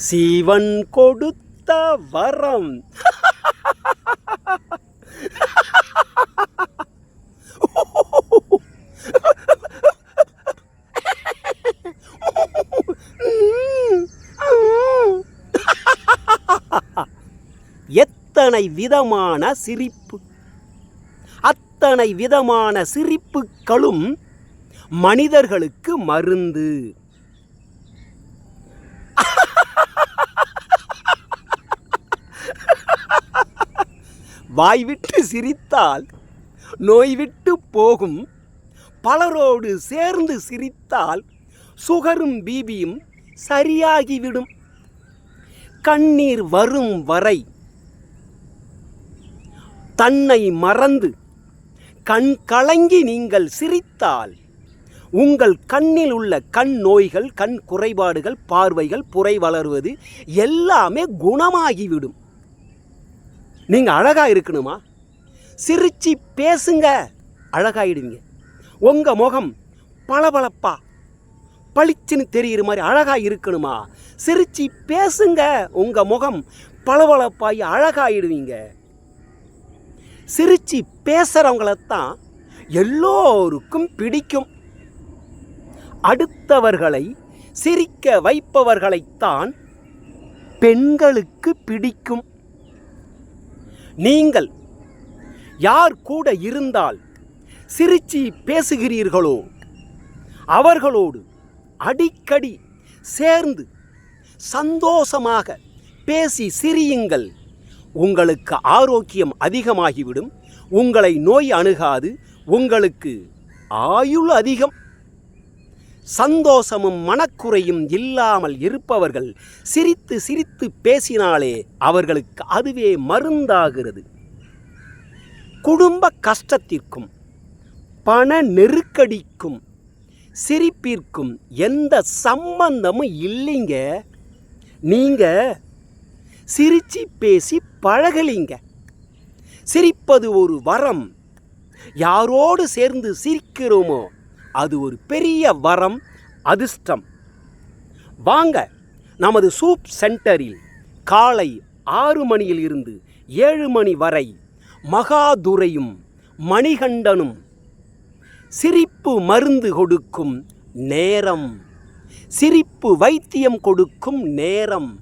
சிவன் கொடுத்த வரம். எத்தனை விதமான சிரிப்பு. அத்தனை விதமான சிரிப்புகளும் மனிதர்களுக்கு மருந்து. வாய்விட்டு சிரித்தால் நோய்விட்டு போகும். பலரோடு சேர்ந்து சிரித்தால் சுகரும் பீபியும் சரியாகிவிடும். கண்ணீர் வரும் வரை தன்னை மறந்து கண் கலங்கி நீங்கள் சிரித்தால் உங்கள் கண்ணில் உள்ள கண் நோய்கள் கண் குறைபாடுகள் பார்வைகள் புரை வளர்வது எல்லாமே குணமாகிவிடும். நீங்கள் அழகாக இருக்கணுமா? சிரிச்சு பேசுங்க. அழகாகிடுவீங்க உங்கள் முகம் பளபளப்பா. பளிச்சுன்னு தெரிகிற மாதிரி அழகாக இருக்கணுமா? சிரிச்சு பேசுங்க. உங்கள் முகம் பளபளப்பாகி அழகாயிடுவீங்க. சிரிச்சு பேசுகிறவங்களைத்தான் எல்லோருக்கும் பிடிக்கும். அடுத்தவர்களை சிரிக்க வைப்பவர்களைத்தான் பெண்களுக்கு பிடிக்கும். நீங்கள் யார் கூட இருந்தால் சிரிச்சு பேசுகிறீர்களோ அவர்களோடு அடிக்கடி சேர்ந்து சந்தோஷமாக பேசி சிரியுங்கள். உங்களுக்கு ஆரோக்கியம் அதிகமாகிவிடும். உங்களை நோய் அணுகாது. உங்களுக்கு ஆயுள் அதிகம். சந்தோஷமும் மனக்குறையும் இல்லாமல் இருப்பவர்கள் சிரித்து சிரித்து பேசினாலே அவர்களுக்கு அதுவே மருந்தாகிறது. குடும்ப கஷ்டத்திற்கும் பண நெருக்கடிக்கும் சிரிப்பிற்கும் எந்த சம்பந்தமும் இல்லைங்க. நீங்க சிரிச்சு பேசி பழகலிங்க. சிரிப்பது ஒரு வரம். யாரோடு சேர்ந்து சிரிக்கிறோமோ அது ஒரு பெரிய வரம். அதிர்ஷ்டம். வாங்க நமது சூப் சென்டரில் காலை ஆறு மணியில் இருந்து ஏழு மணி வரை மகாதுரையும் மணிகண்டனும் சிரிப்பு மருந்து கொடுக்கும் நேரம் சிரிப்பு வைத்தியம் கொடுக்கும் நேரம்